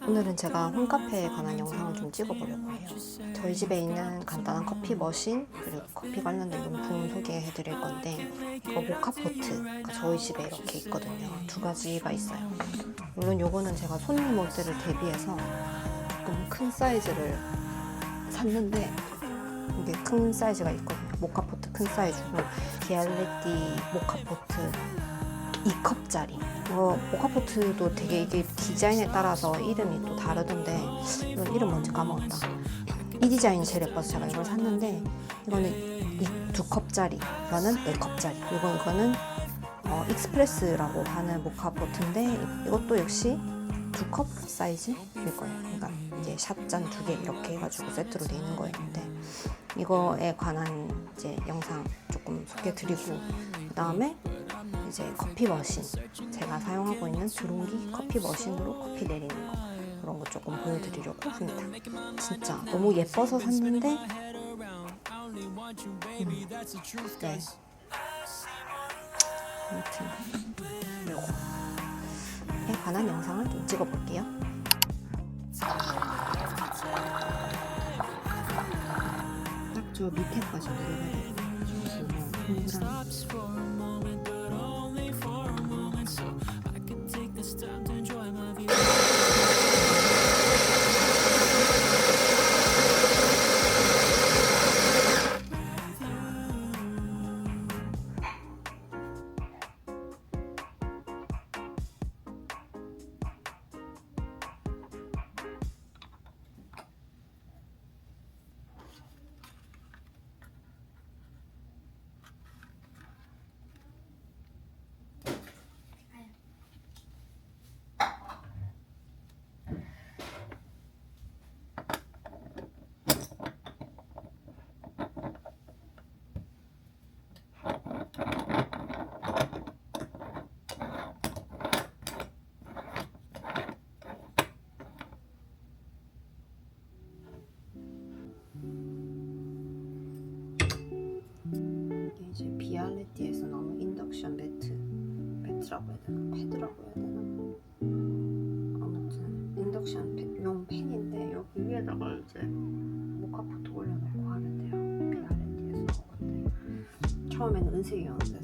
오늘은 제가 홈카페에 관한 영상을 좀 찍어보려고 해요. 저희 집에 있는 간단한 커피 머신 그리고 커피 관련된 용품 소개해 드릴 건데 이거 모카포트 그러니까 저희 집에 이렇게 있거든요. 두 가지가 있어요. 물론 요거는 제가 손님 올 때를 대비해서 조금 큰 사이즈를 샀는데 이게 큰 사이즈가 있거든요. 모카포트 큰 사이즈고 디알레띠 모카포트 2컵짜리. 어, 모카포트도 되게 이게 디자인에 따라서 이름이 또 다르던데 이건 이름 뭔지 까먹었다. 이 디자인이 제일 예뻐서 제가 이걸 샀는데 이거는 이두 컵짜리, 이거는 네 컵짜리. 이거 이거는 어, 익스프레스라고 하는 모카포트인데 이것도 역시 두 컵 사이즈일 거예요. 그러니까 이제 샷잔 두 개 이렇게 해가지고 세트로 돼 있는 거였는데 이거에 관한 이제 영상 조금 소개드리고 그 다음에 이제 커피 머신 제가 사용하고 있는 드롱기 커피 머신으로 커피 내리는 거 그런 거 조금 보여드리려고 합니다. 진짜 너무 예뻐서 샀는데 음, 네. 아무튼 요거에 관한 영상을 좀 찍어볼게요. 딱 저 밑에까지 내려가야 돼요. 동그란 매트라고 해야 되나? 패드라고 해야 되나? 아무튼 인덕션 팬- 용 팬인데 여기 위에다가 이제 모카포트 올려놓고 하는데요. 비알레티에서. 나온 건데 처음에는 은색이었는데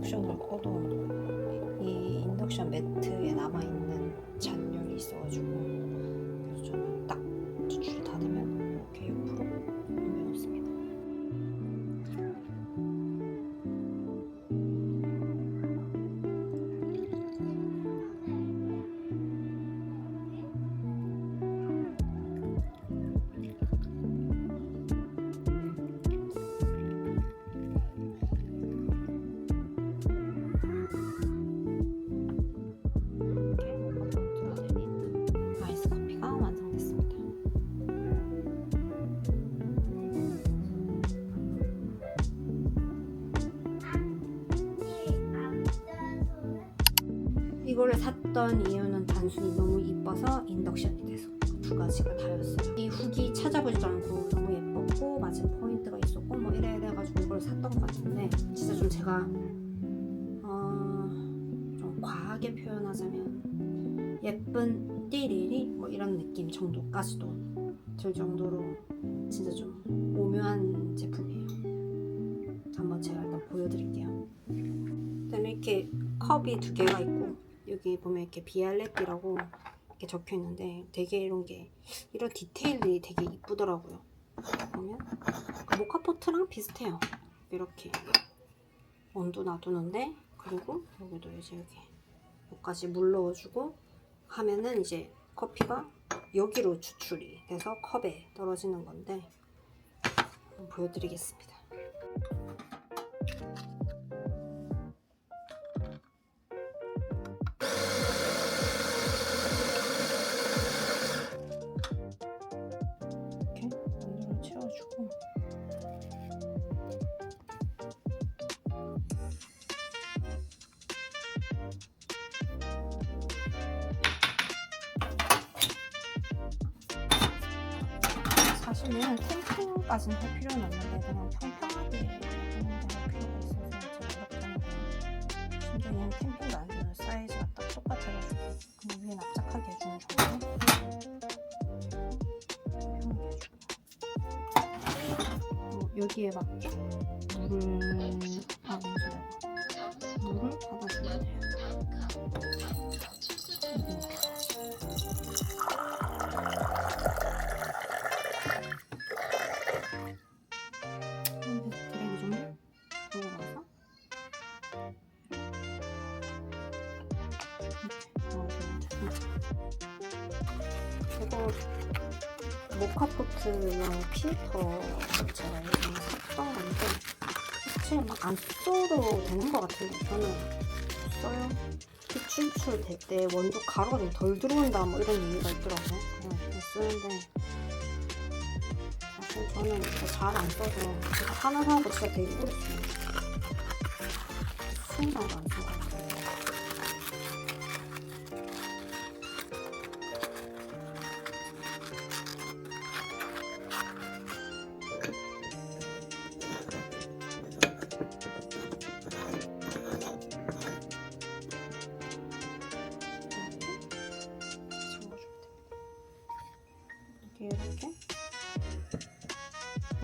인덕션을 꺼도 이 인덕션 매트에 남아 있는 잔열이 있어가지고 그래서 저는 딱 샀던 이유는 단순히 너무 이뻐서 인덕션이 돼서 두두 가지가 다였어요. 이 후기 찾아보지도 않고 너무 예뻤고 맞은 포인트가 있었고 뭐 이래 이래가지고 이걸 샀던 것 같은데 진짜 좀 제가 어, 좀 과하게 표현하자면 예쁜 띠리리 뭐 이런 느낌 정도까지도 들 정도로 진짜 좀 오묘한 제품이에요. 한번 제가 일단 보여드릴게요. 그다음에 이렇게 컵이 두 개가 있고 여기 보면 이렇게 비알레띠라고 이렇게 적혀 있는데 되게 이런 게 이런 디테일들이 되게 이쁘더라고요. 보면 그 모카포트랑 비슷해요. 이렇게 온도 놔두는데 그리고 여기도 이제 여기 여기까지 물 넣어주고 하면은 이제 커피가 여기로 추출이 돼서 컵에 떨어지는 건데 보여드리겠습니다. 사실은 캠핑까지는 할 필요는 없는데 그냥 평평하게 하는 데할 필요가 있어서 제가 그렇게 하는데 심지어 얘는 캠핑도 안 되는 사이즈가 딱 똑같아가지고 그냥 위에 납작하게 해주는 정도? 뭐 여기에 맞게 물을 이거 모카포트랑 필터 제가 샀던 건데 사실 막 안 써도 되는 것 같은데 저는 써요 추출출 될 때 원두 가루가 좀 덜 들어온다 뭐 이런 얘기가 있더라고요 그냥 쓰는데 사실 저는 잘안 써서 제가 하나 사고 진짜 되게 오래 써요. 순간도 안 써요.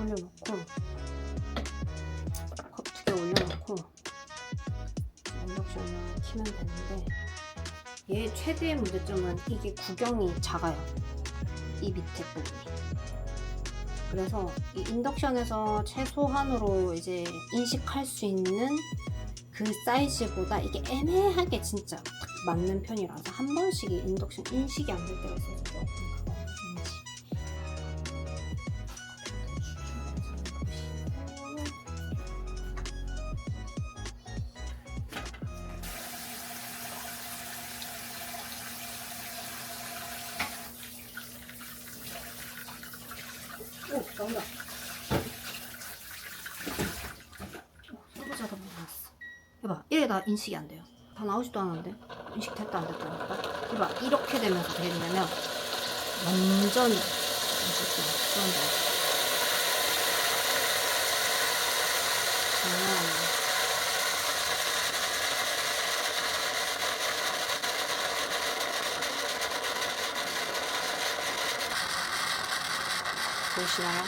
올려놓고 컵 두 개 올려놓고 인덕션을 키면 되는데 얘 최대의 문제점은 이게 구경이 작아요. 이 밑에 부분이. 그래서 이 인덕션에서 최소한으로 이제 인식할 수 있는 그 사이즈보다 이게 애매하게 진짜 딱 맞는 편이라서 한 번씩 이 인덕션 인식이 안 될 때가 있어서 오, 나온다. 소부자가 나왔어. 해봐, 이래 나 인식이 안 돼요. 다 나오지도 않았는데 인식 됐다 안 됐다 하니까 해봐, 이렇게 되면서 되게 되냐면 완전 인식이 그런데 장난 아 보이시나요?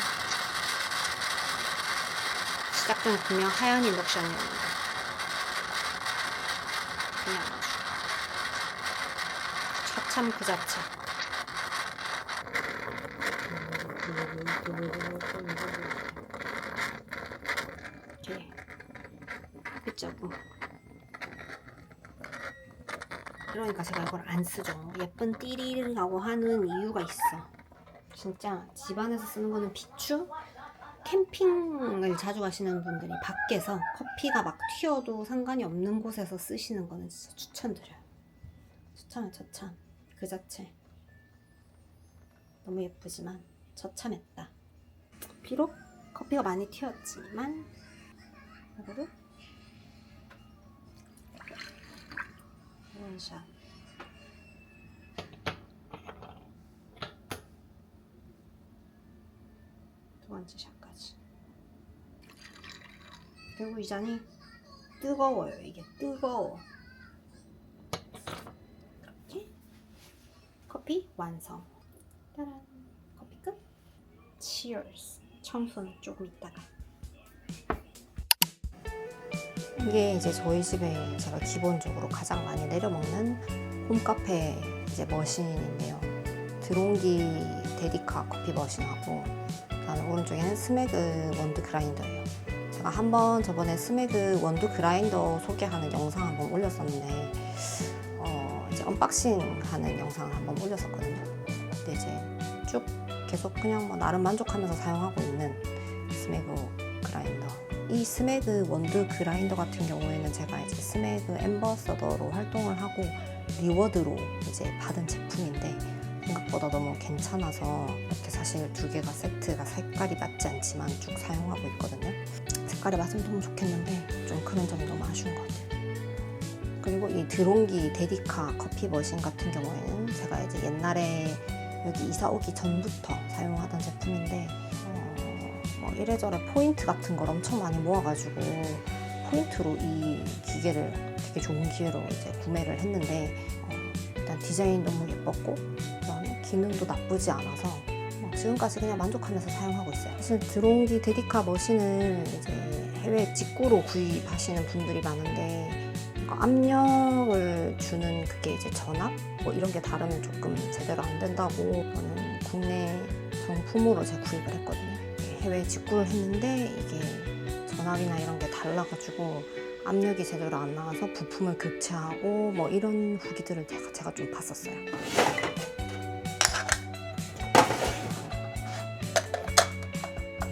시작은 분명 하얀 인덕션이었는데. 그냥 처참 그 자체. 끝자고 그러니까 제가 이걸 안 쓰죠. 예쁜 띠리라고 하는 이유가 있어 진짜 집안에서 쓰는 거는 비추 캠핑을 자주 가시는 분들이 밖에서 커피가 막 튀어도 상관이 없는 곳에서 쓰시는 거는 진짜 추천드려요. 추천은 처참 그 자체 너무 예쁘지만 처참했다. 비록 커피가 많이 튀었지만 그래도 원샷 번째 샷까지. 그리고 이 잔이 뜨거워요. 이게 뜨거워. 이렇게 커피 완성. 따란 커피 끝. Cheers. 청소는 조금 있다가. 이게 이제 저희 집에 제가 기본적으로 가장 많이 내려 먹는 홈카페 이제 머신인데요. 드롱기 데디카 커피 머신하고 오른쪽에는 스매그 원두 그라인더예요. 제가 한번 저번에 스매그 원두 그라인더 소개하는 영상 한번 올렸었는데 어 이제 언박싱 하는 영상을 한번 올렸었거든요. 근데 이제 쭉 계속 그냥 뭐 나름 만족하면서 사용하고 있는 스매그 그라인더. 이 스매그 원두 그라인더 같은 경우에는 제가 이제 스매그 엠버서더로 활동을 하고 리워드로 이제 받은 제품인데 생각보다 너무 괜찮아서 이렇게 사실 두 개가 세트가 색깔이 맞지 않지만 쭉 사용하고 있거든요. 색깔이 맞으면 너무 좋겠는데 좀 그런 점이 너무 아쉬운 것 같아요. 그리고 이 드롱기 데디카 커피 머신 같은 경우에는 제가 이제 옛날에 여기 이사 오기 전부터 사용하던 제품인데 어, 뭐 이래저래 포인트 같은 걸 엄청 많이 모아가지고 포인트로 이 기계를 되게 좋은 기회로 이제 구매를 했는데 어, 일단 디자인 너무 예뻤고 기능도 나쁘지 않아서 어, 지금까지 그냥 만족하면서 사용하고 있어요. 사실 드롱기 데디카 머신을 이제 해외 직구로 구입하시는 분들이 많은데 그러니까 압력을 주는 그게 이제 전압 뭐 이런 게 다르면 조금 제대로 안 된다고 저는 국내 정품으로 제가 구입을 했거든요. 해외 직구를 했는데 이게 전압이나 이런 게 달라가지고 압력이 제대로 안 나와서 부품을 교체하고 뭐 이런 후기들을 제가, 제가 좀 봤었어요.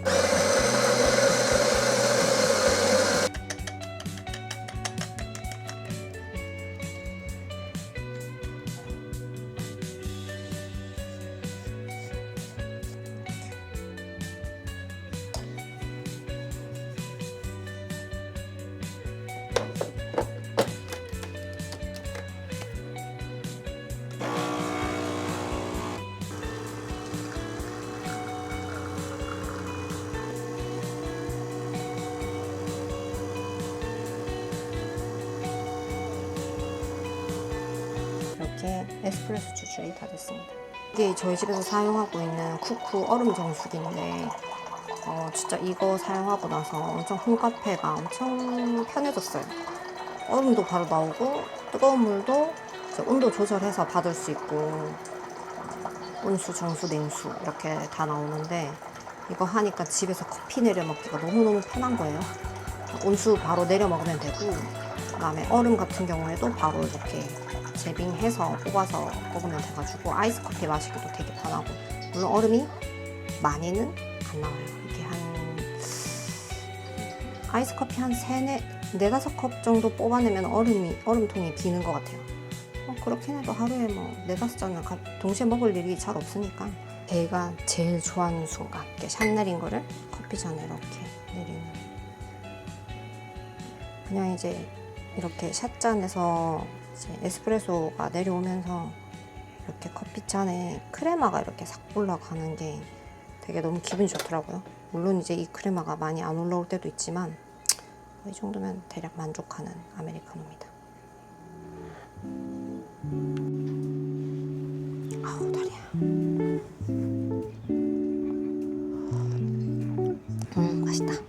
you 에스프레소 추출이 다 됐습니다. 이게 저희 집에서 사용하고 있는 쿠쿠 얼음 정수기인데 어, 진짜 이거 사용하고 나서 엄청 홈카페가 엄청 편해졌어요. 얼음도 바로 나오고 뜨거운 물도 온도 조절해서 받을 수 있고 온수, 정수, 냉수 이렇게 다 나오는데 이거 하니까 집에서 커피 내려 먹기가 너무너무 편한 거예요. 온수 바로 내려 먹으면 되고 그 다음에 얼음 같은 경우에도 바로 이렇게 제빙해서 뽑아서 먹으면 돼가지고 아이스 커피 마시기도 되게 편하고 물론 얼음이 많이는 안 나와요. 이게 한 아이스 커피 한 세네 네다섯 컵 정도 뽑아내면 얼음이 얼음통이 비는 것 같아요. 어, 그렇긴 해도 하루에 뭐 네다섯 잔을 가- 동시에 먹을 일이 잘 없으니까 제가 제일 좋아하는 순간 이렇게 샷 내린 거를 커피잔에 이렇게 내리는 그냥 이제 이렇게 샷잔에서 에스프레소가 내려오면서 이렇게 커피잔에 크레마가 이렇게 싹 올라가는 게 되게 너무 기분이 좋더라고요. 물론 이제 이 크레마가 많이 안 올라올 때도 있지만 이 정도면 대략 만족하는 아메리카노입니다. 아우 다리야. 음. 맛있다